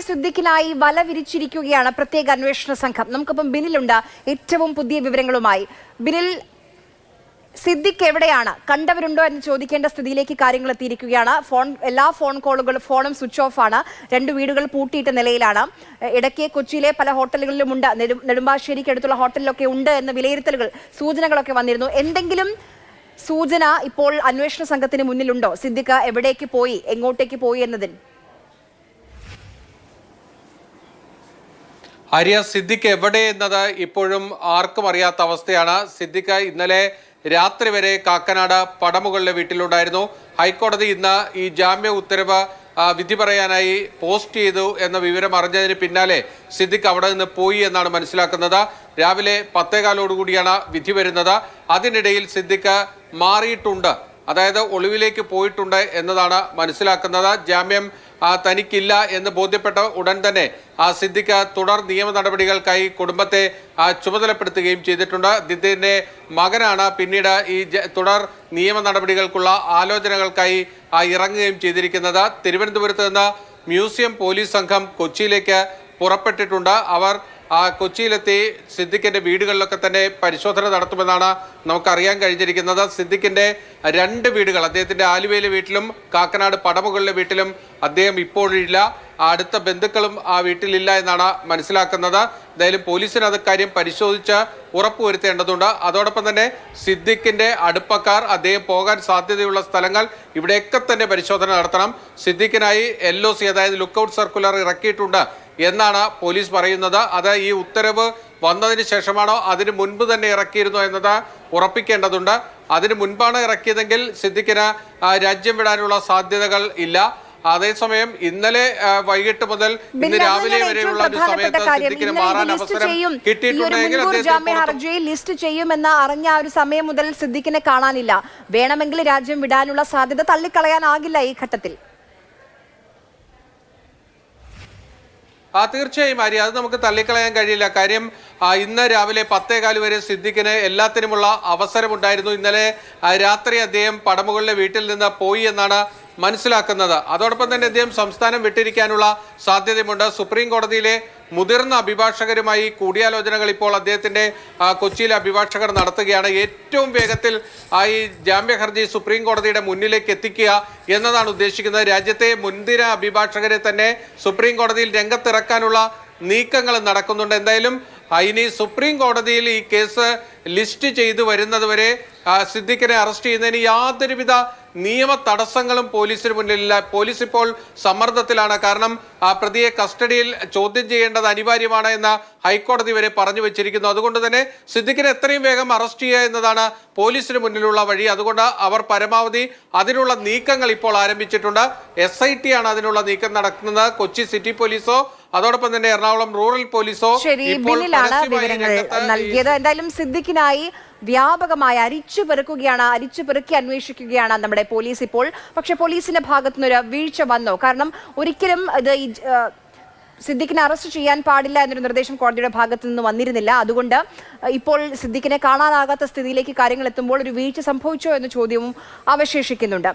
സിദ്ദിഖിനായി വല വിരിച്ചിരിക്കുകയാണ് പ്രത്യേക അന്വേഷണ സംഘം. നമുക്കിപ്പം ബിനിലുണ്ട് ഏറ്റവും പുതിയ വിവരങ്ങളുമായി. ബിനിൽ സിദ്ദിഖ് എവിടെയാണ്? കണ്ടവരുണ്ടോ എന്ന് ചോദിക്കേണ്ട സ്ഥിതിയിലേക്ക് കാര്യങ്ങൾ എത്തിയിരിക്കുകയാണ്. ഫോൺ എല്ലാ ഫോൺ കോളുകളും ഫോണും സ്വിച്ച് ഓഫ് ആണ്. രണ്ട് വീടുകൾ പൂട്ടിയിട്ട നിലയിലാണ്. ഇടയ്ക്ക് കൊച്ചിയിലെ പല ഹോട്ടലുകളിലും ഉണ്ട് നെടും- നെടുമ്പാശ്ശേരിക്ക് അടുത്തുള്ള ഹോട്ടലിലൊക്കെ ഉണ്ട് എന്ന വിലയിരുത്തലുകൾ സൂചനകളൊക്കെ വന്നിരുന്നു. എന്തെങ്കിലും സൂചന ഇപ്പോൾ അന്വേഷണ സംഘത്തിന് മുന്നിലുണ്ടോ? സിദ്ദിഖ് എവിടേക്ക് പോയി? എങ്ങോട്ടേക്ക് പോയി എന്നതിൽ? ആര്യ സിദ്ദിഖ് എവിടെ എന്നത് ഇപ്പോഴും ആർക്കും അറിയാത്ത അവസ്ഥയാണ്. സിദ്ദിഖ് ഇന്നലെ രാത്രി വരെ കാക്കനാട് പടമുകളിലെ വീട്ടിലുണ്ടായിരുന്നു. ഹൈക്കോടതി ഇന്ന് ഈ ജാമ്യ ഉത്തരവ് വിധി പറയാനായി പോസ്റ്റ് ചെയ്തു എന്ന വിവരം അറിഞ്ഞതിന് പിന്നാലെ സിദ്ദിഖ് അവിടെ നിന്ന് പോയി എന്നാണ് മനസ്സിലാക്കുന്നത്. രാവിലെ പത്തേകാലോടുകൂടിയാണ് വിധി വരുന്നത്. അതിനിടയിൽ സിദ്ദിഖ് മാറിയിട്ടുണ്ട്. അതായത് ഒളിവിലേക്ക് പോയിട്ടുണ്ട് എന്നതാണ് മനസ്സിലാക്കുന്നത്. ജാമ്യം തനിക്കില്ല എന്ന് ബോധ്യപ്പെട്ട ഉടൻ തന്നെ ആ സിദ്ദിഖ് തുടർ നിയമ നടപടികൾക്കായി കുടുംബത്തെ ചുമതലപ്പെടുത്തുകയും ചെയ്തിട്ടുണ്ട്. ഇതിന്റെ മകനാണ് പിന്നീട് ഈ തുടർ നിയമ നടപടികൾക്കുള്ള ആലോചനകൾക്കായി ഇറങ്ങുകയും ചെയ്തിരിക്കുന്നത്. തിരുവനന്തപുരത്ത് നിന്ന് മ്യൂസിയം പോലീസ് സംഘം കൊച്ചിയിലേക്ക് പുറപ്പെട്ടിട്ടുണ്ട്. അവർ കൊച്ചിയിലെത്തി സിദ്ദിഖിന്റെ വീടുകളിലൊക്കെ തന്നെ പരിശോധന നടത്തുമെന്നാണ് നമുക്കറിയാൻ കഴിഞ്ഞിരിക്കുന്നത്. സിദ്ദിഖിന്റെ രണ്ട് വീടുകൾ അദ്ദേഹത്തിന്റെ ആലുവയിലെ വീട്ടിലും കാക്കനാട് പടമുകളിലെ വീട്ടിലും അദ്ദേഹം ഇപ്പോഴില്ല. ആ അടുത്ത ബന്ധുക്കളും ആ വീട്ടിലില്ല എന്നാണ് മനസ്സിലാക്കുന്നത്. എന്തായാലും പോലീസിന് അത് കാര്യം പരിശോധിച്ച് ഉറപ്പുവരുത്തേണ്ടതുണ്ട്. അതോടൊപ്പം തന്നെ സിദ്ദിഖിന്റെ അടുപ്പക്കാർ അദ്ദേഹം പോകാൻ സാധ്യതയുള്ള സ്ഥലങ്ങൾ ഇവിടെയൊക്കെ തന്നെ പരിശോധന നടത്തണം. സിദ്ദിഖിനായി എൽ അതായത് ലുക്കൌട്ട് സർക്കുലർ ഇറക്കിയിട്ടുണ്ട്. എന്നാണ് പോലീസ് പറയുന്നത്. അത് ഈ ഉത്തരവ് വന്നതിന് ശേഷമാണോ അതിന് മുൻപ് തന്നെ ഇറക്കിയിരുന്നോ എന്നത് ഉറപ്പിക്കേണ്ടതുണ്ട്. അതിന് മുൻപാണ് ഇറക്കിയതെങ്കിൽ സിദ്ദിഖിന് രാജ്യം വിടാനുള്ള സാധ്യതകൾ ഇല്ല. അതേസമയം ഇന്നലെ വൈകിട്ട് മുതൽ ഇന്ന് രാവിലെ വരെയുള്ള സമയത്ത്. സിദ്ദിഖിന് മാറാൻ അവസരം കിട്ടിയിട്ടുണ്ടെങ്കിൽ ഹർജിയിൽ ലിസ്റ്റ് ചെയ്യുമെന്ന് അറിഞ്ഞ ആ ഒരു സമയം മുതൽ സിദ്ദിഖിനെ കാണാനില്ല. വേണമെങ്കിൽ രാജ്യം വിടാനുള്ള സാധ്യത തള്ളിക്കളയാനാകില്ല ഈ ഘട്ടത്തിൽ. ആ തീർച്ചയായും ആര്യ അത് നമുക്ക് തള്ളിക്കളയാൻ കഴിയില്ല. കാര്യം ഇന്ന് രാവിലെ പത്തേകാൽ വരെ സിദ്ദിഖിന് എല്ലാത്തിനുമുള്ള അവസരമുണ്ടായിരുന്നു. ഇന്നലെ രാത്രി അദ്ദേഹം പടമുകളിലെ വീട്ടിൽ നിന്ന് പോയി എന്നാണ് മനസ്സിലാക്കുന്നത്. അതോടൊപ്പം തന്നെ അദ്ദേഹം സംസ്ഥാനം വിട്ടിരിക്കാനുള്ള സാധ്യതയുമുണ്ട്. സുപ്രീം കോടതിയിലെ മുതിർന്ന അഭിഭാഷകരുമായി കൂടിയാലോചനകൾ ഇപ്പോൾ അദ്ദേഹത്തിന്റെ കൊച്ചിയിലെ അഭിഭാഷകർ നടത്തുകയാണ്. ഏറ്റവും വേഗത്തിൽ ഈ ജാമ്യ ഹർജി സുപ്രീം കോടതിയുടെ മുന്നിലേക്ക് എത്തിക്കുക എന്നതാണ് ഉദ്ദേശിക്കുന്നത്. രാജ്യത്തെ മുൻതിര അഭിഭാഷകരെ തന്നെ സുപ്രീം കോടതിയിൽ രംഗത്തിറക്കാനുള്ള നീക്കങ്ങൾ നടക്കുന്നുണ്ട്. എന്തായാലും ഇനി സുപ്രീം കോടതിയിൽ ഈ കേസ് ലിസ്റ്റ് ചെയ്തു വരുന്നതുവരെ വരെ സിദ്ദിഖിനെ അറസ്റ്റ് ചെയ്യുന്നതിന് യാതൊരുവിധ നിയമ തടസ്സങ്ങളും പോലീസിന് മുന്നിലില്ല. പോലീസ് ഇപ്പോൾ സമ്മർദ്ദത്തിലാണ്. കാരണം ആ പ്രതിയെ കസ്റ്റഡിയിൽ ചോദ്യം ചെയ്യേണ്ടത് അനിവാര്യമാണ് എന്ന് ഹൈക്കോടതി വരെ പറഞ്ഞു വെച്ചിരിക്കുന്നു. അതുകൊണ്ട് തന്നെ സിദ്ദിഖിനെ എത്രയും വേഗം അറസ്റ്റ് ചെയ്യുക എന്നതാണ് പോലീസിന് മുന്നിലുള്ള വഴി. അതുകൊണ്ട് അവർ പരമാവധി അതിനുള്ള നീക്കങ്ങൾ ഇപ്പോൾ ആരംഭിച്ചിട്ടുണ്ട്. എസ് ആണ് അതിനുള്ള നീക്കം നടക്കുന്നത്. കൊച്ചി സിറ്റി പോലീസോ അതോടൊപ്പം തന്നെ എറണാകുളം റൂറൽ പോലീസോ ശരി ഇപ്പോൾ ബില്ലിലാണ് പരസ്യമായി വിവരങ്ങൾ നൽകിയത്. എന്തായാലും സിദ്ദിഖിനായി വ്യാപകമായി അരിച്ചു പെറുക്കുകയാണ് അരിച്ചു പെറുക്കി അന്വേഷിക്കുകയാണ് നമ്മുടെ പോലീസ് ഇപ്പോൾ. പക്ഷെ പോലീസിന്റെ ഭാഗത്തുനിന്ന് ഒരു വീഴ്ച വന്നോ. കാരണം ഒരിക്കലും ഇത് സിദ്ദിഖിനെ അറസ്റ്റ് ചെയ്യാൻ പാടില്ല എന്നൊരു നിർദ്ദേശം കോടതിയുടെ ഭാഗത്തു നിന്ന് വന്നിരുന്നില്ല. അതുകൊണ്ട് ഇപ്പോൾ സിദ്ദിഖിനെ കാണാനാകാത്ത സ്ഥിതിയിലേക്ക് കാര്യങ്ങൾ എത്തുമ്പോൾ ഒരു വീഴ്ച സംഭവിച്ചോ എന്ന ചോദ്യവും അവശേഷിക്കുന്നുണ്ട്.